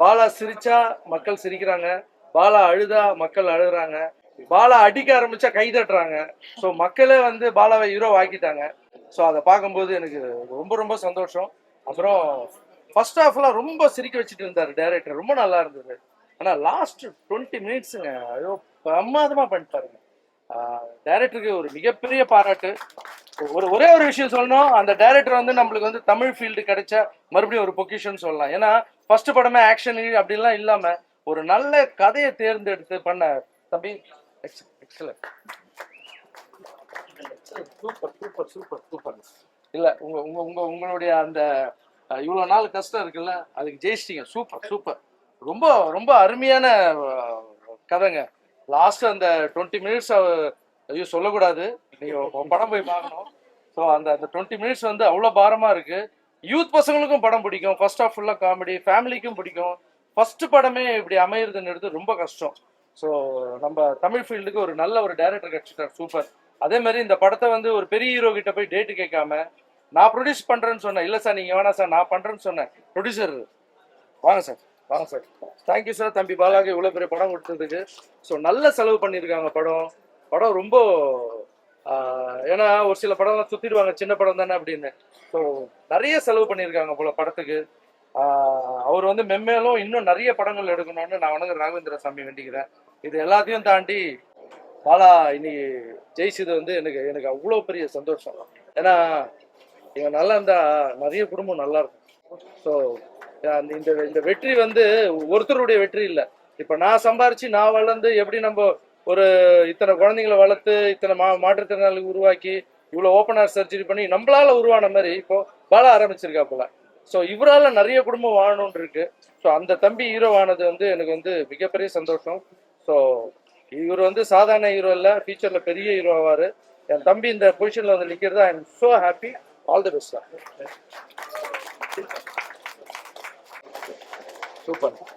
பாலா சிரிச்சா மக்கள் சிரிக்கிறாங்க. பாலா அழுதா மக்கள் அழுகுறாங்க. பாலா அடிக்க ஆரம்பிச்சா கை தட்டுறாங்க. ஸோ மக்களே வந்து பாலாவை ஹீரோ ஆக்கிட்டாங்க. ஸோ அதை பார்க்கும்போது எனக்கு ரொம்ப ரொம்ப சந்தோஷம். அப்புறம் ஃபர்ஸ்ட் ஹாஃப்லாம் ரொம்ப சிரிக்க வச்சுட்டு இருந்தார் டைரக்டர் ரொம்ப நல்லா இருந்தது. ஆனால் லாஸ்ட் டுவெண்ட்டி மினிட்ஸுங்க ஐயோ பிரமாதமாக பண்ணிட்டாருங்க. டைரக்டருக்கு ஒரு மிகப்பெரிய பாராட்டு. ஒரு ஒரே ஒரு விஷயம் சொல்லணும். அந்த டைரக்டர் வந்து நம்மளுக்கு வந்து தமிழ் ஃபீல்டு கிடைச்ச மறுபடியும் ஒரு பொக்கிஷன் சொல்லலாம். ஏன்னா ஃபர்ஸ்ட் படமே ஆக்ஷன் அப்படிலாம் இல்லாம ஒரு நல்ல கதையை தேர்ந்தெடுத்து பண்ண தம்பி excellent super super super super இல்ல உங்க உங்க உங்க உங்களுடைய அந்த அஹ், இவ்வளவு நாள் கஷ்டம் இருக்குல்ல அதுக்கு ஜெயிச்சிட்டீங்க. சூப்பர் சூப்பர் ரொம்ப ரொம்ப அருமையான கதைங்க. லாஸ்ட் அந்த டுவெண்ட்டி மினிட்ஸ் ஐயோ சொல்லக்கூடாது. நீங்கள் படம் போய் பார்க்கணும். ஸோ அந்த அந்த டுவெண்ட்டி மினிட்ஸ் வந்து அவ்வளோ பாரமாக இருக்கு. யூத் பசங்களுக்கும் படம் பிடிக்கும். ஃபர்ஸ்ட் ஆஃப் ஃபுல்லாக காமெடி ஃபேமிலிக்கும் பிடிக்கும். ஃபர்ஸ்ட் படமே இப்படி அமையிறதுன்றது ரொம்ப கஷ்டம். ஸோ நம்ம தமிழ் ஃபீல்டுக்கு ஒரு நல்ல ஒரு டைரக்டர் கிடைச்சிட்டார். சூப்பர் அதே மாதிரி இந்த படத்தை வந்து ஒரு பெரிய ஹீரோ கிட்ட போய் டேட்டு கேட்காம நான் ப்ரொடியூஸ் பண்ணுறேன்னு சொன்னேன். இல்லை சார் நீங்கள் வேணாம் சார் நான் பண்ணுறேன்னு சொன்னேன். ப்ரொடியூசர் வாங்க சார் வாங்க சார் தேங்க்யூ சார் தம்பி பாலாக்கு இவ்வளோ பெரிய படம் கொடுத்ததுக்கு. ஸோ நல்ல செலவு பண்ணியிருக்காங்க படம். படம் ரொம்ப ஏன்னா ஒரு சில படம்லாம் சுத்திடுவாங்க சின்ன படம் தானே அப்படின்னு. ஸோ நிறைய செலவு பண்ணியிருக்காங்க போல படத்துக்கு. அவர் வந்து மென்மேலும் இன்னும் நிறைய படங்கள் எடுக்கணும்னு நான் வணங்க ராகவேந்திர சாமி வேண்டிக்கிறேன். இது எல்லாத்தையும் தாண்டி பாலா இன்னைக்கு ஜெயிச்சது வந்து எனக்கு எனக்கு அவ்வளோ பெரிய சந்தோஷம். ஏன்னா இவன் நல்லா இருந்தா நிறைய குடும்பம் நல்லா இருக்கும். ஸோ அந்த இந்த இந்த வெற்றி வந்து ஒருத்தருடைய வெற்றி இல்லை. இப்போ நான் சம்பாரிச்சு நான் வளர்ந்து எப்படி நம்ம ஒரு இத்தனை குழந்தைங்களை வளர்த்து இத்தனை மா மாற்றுத்திறனாளி உருவாக்கி இவ்வளோ ஓப்பனர் சர்ஜரி பண்ணி நம்மளால உருவான மாதிரி இப்போ பாலா ஆரம்பிச்சிருக்கா போல ஸோ இவரால் நிறைய குடும்பம் வாழணும்னு இருக்கு. ஸோ அந்த தம்பி ஹீரோ ஆனது வந்து எனக்கு வந்து மிகப்பெரிய சந்தோஷம். ஸோ இவர் வந்து சாதாரண ஹீரோ இல்லை ஃபியூச்சரில் பெரிய ஹீரோ ஆவார். என் தம்பி இந்த பொசிஷனில் வந்து நிற்கிறது I am so happy all the best super